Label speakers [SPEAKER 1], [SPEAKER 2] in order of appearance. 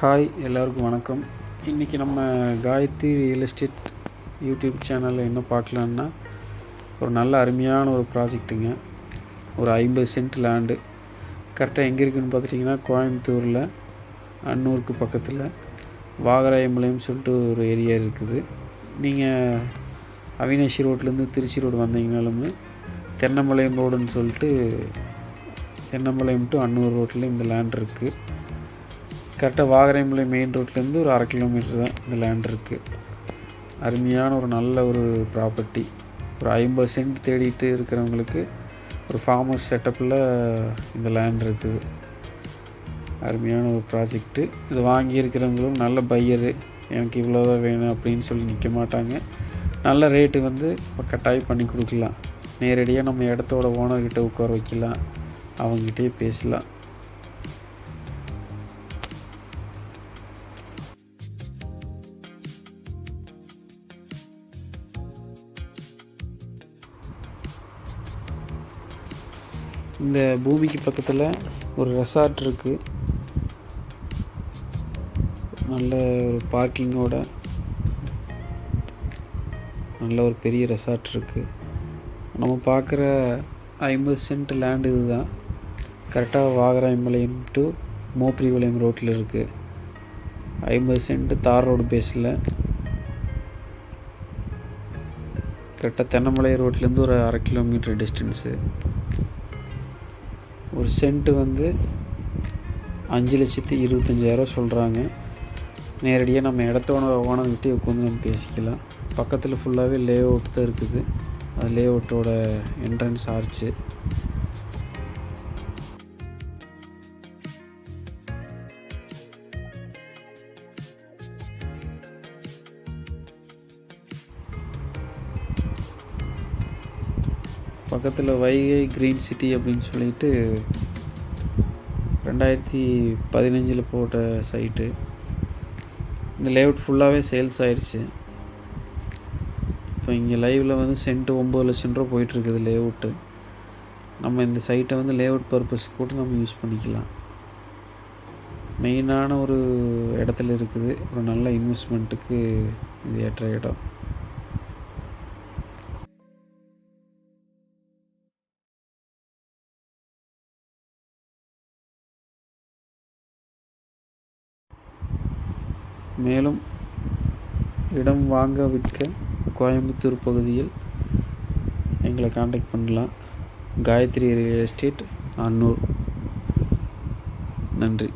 [SPEAKER 1] Hi எல்லோருக்கும் வணக்கம். இன்றைக்கி நம்ம காயத்ரி ரியல் எஸ்டேட் யூடியூப் சேனலில் என்ன பார்க்கலான்னா ஒரு நல்ல அருமையான ஒரு ப்ராஜெக்ட்டுங்க ஒரு ஐம்பது சென்ட் லேண்டு கரெக்டாக எங்கே இருக்குதுன்னு பார்த்துட்டிங்கன்னா கோயம்புத்தூரில் அன்னூருக்கு பக்கத்தில் வாகராயம்பாளையம் சொல்லிட்டு ஒரு ஏரியா இருக்குது. நீங்கள் அவினாஷி ரோட்லேருந்து திருச்சி ரோடு வந்தீங்கனாலும் தென்னம்பாளையம் ரோடுன்னு சொல்லிட்டு தென்னம்பாளையம் டு அன்னூர் ரோட்டில் இந்த லேண்ட் இருக்குது கரெக்டாக வாகரைமலை மெயின் ரோட்லேருந்து ஒரு அரை கிலோமீட்டர் தான் இந்த லேண்ட் இருக்குது அருமையான ஒரு நல்ல ஒரு ப்ராப்பர்ட்டி ஒரு ஐம்பது சென்ட் தேடிட்டு இருக்கிறவங்களுக்கு ஒரு ஃபார்ம் ஹவுஸ் செட்டப்பில் இந்த லேண்ட் இருக்குது. அருமையான ஒரு ப்ராஜெக்ட்டு இது வாங்கியிருக்கிறவங்களும் நல்ல பையரு எனக்கு இவ்வளோதான் வேணும் அப்படின்னு சொல்லி நிற்க மாட்டாங்க. நல்ல ரேட்டு வந்து கட்டாயம் பண்ணி கொடுக்கலாம். நேரடியாக நம்ம இடத்தோட ஓனர்கிட்ட உட்கார வைக்கலாம். அவங்ககிட்டயே பேசலாம். இந்த பூமிக்கு பக்கத்தில் ஒரு ரெசார்ட் இருக்குது நல்ல ஒரு பார்க்கிங்கோட. நல்ல ஒரு பெரிய ரெசார்ட் இருக்குது நம்ம பார்க்குற ஐம்பது சென்ட் லேண்டு இதுதான். கரெக்டாக வாகராயம்பாளையம் டு மோப்ரிபாளையம் ரோட்டில் இருக்குது ஐம்பது சென்ட் தார் ரோடு பேஸில் கரெக்டாக தென்னமலை ரோட்லேருந்து ஒரு அரை கிலோமீட்டர் டிஸ்டன்ஸு ஒரு சென்ட்டு வந்து அஞ்சு லட்சத்தி இருபத்தஞ்சாயிரம் சொல்கிறாங்க நேரடியாக நம்ம இடத்தோட ஓனர்கிட்டே உட்காந்து நம்ம பேசிக்கலாம். பக்கத்தில் ஃபுல்லாகவே லே அவுட் தான் இருக்குது. அது லே அவுட்டோட என்ட்ரன்ஸ் ஆர்ச்சு பக்கத்தில் வைகை க்ரீன் சிட்டி அப்படின்னு சொல்லிட்டு ரெண்டாயிரத்தி பதினஞ்சில் போட்ட சைட்டு இந்த லேஅவுட் ஃபுல்லாகவே சேல்ஸ் ஆயிடுச்சு இப்போ இங்கே லைவில் வந்து சென்ட்டு ஒம்பது லட்சம் ரூபா போயிட்டுருக்குது லேஅவுட்டு நம்ம இந்த சைட்டை வந்து லேஅவுட் பர்பஸ் கூட நம்ம யூஸ் பண்ணிக்கலாம். மெயினான ஒரு இடத்துல இருக்குது. ஒரு நல்ல இன்வெஸ்ட்மெண்ட்டுக்கு இது ஏற்ற இடம். மேலும் இடம் வாங்க விற்க கோயம்புத்தூர் பகுதியில் எங்களை காண்டாக்ட் பண்ணலாம். Gayathri real estate Annur. நன்றி.